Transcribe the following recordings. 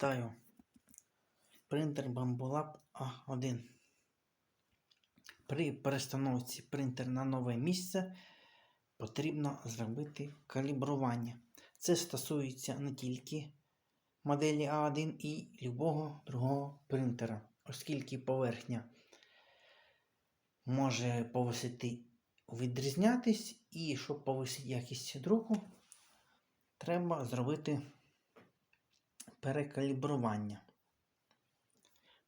Вітаю. Принтер Bambolab A1. При перестановці принтер на нове місце потрібно зробити калібрування. Це стосується не тільки моделі A1 і любого другого принтера, оскільки поверхня може повисити відрізнятись, і щоб повисити якість друку, треба зробити перекалібрування.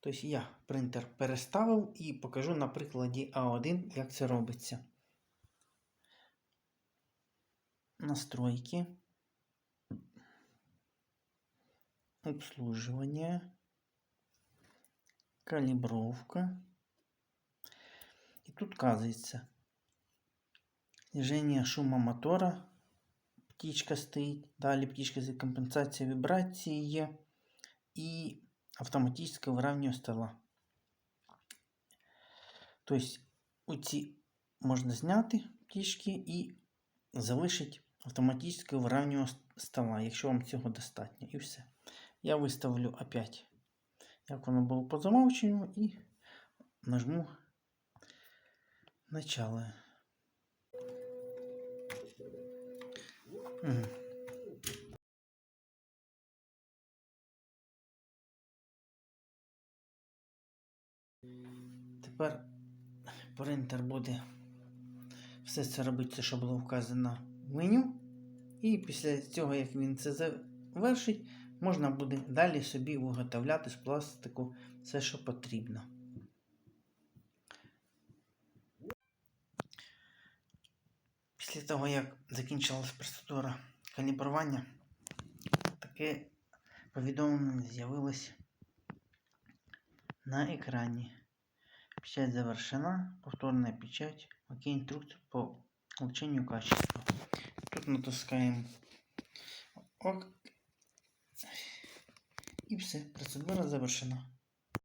Тобто я принтер переставив і покажу на прикладі А1, як це робиться. Настройки. Обслуживание. Калибровка. И тут указывается снижение шума мотора. Птичка стоїть. Далі птичка за компенсація вібрації є. І автоматическое выравнивание стола. Тобто оці можна зняти птички і залишити автоматическое виравнювання стола, якщо вам цього достатньо. І все. Я виставлю опять, як воно було по замовченню, і нажму начало. Тепер принтер буде все це робити, що було вказано в меню. І після цього, як він це завершить, можна буде далі собі виготовляти з пластику все, що потрібно. Після того, як закінчилась процедура калібрування, таке повідомлення з'явилось на екрані. Печать завершена. Повторная печать. Окей, инструкцию по улучшению качества. Тут натискаємо ОК. І все, процедура завершена.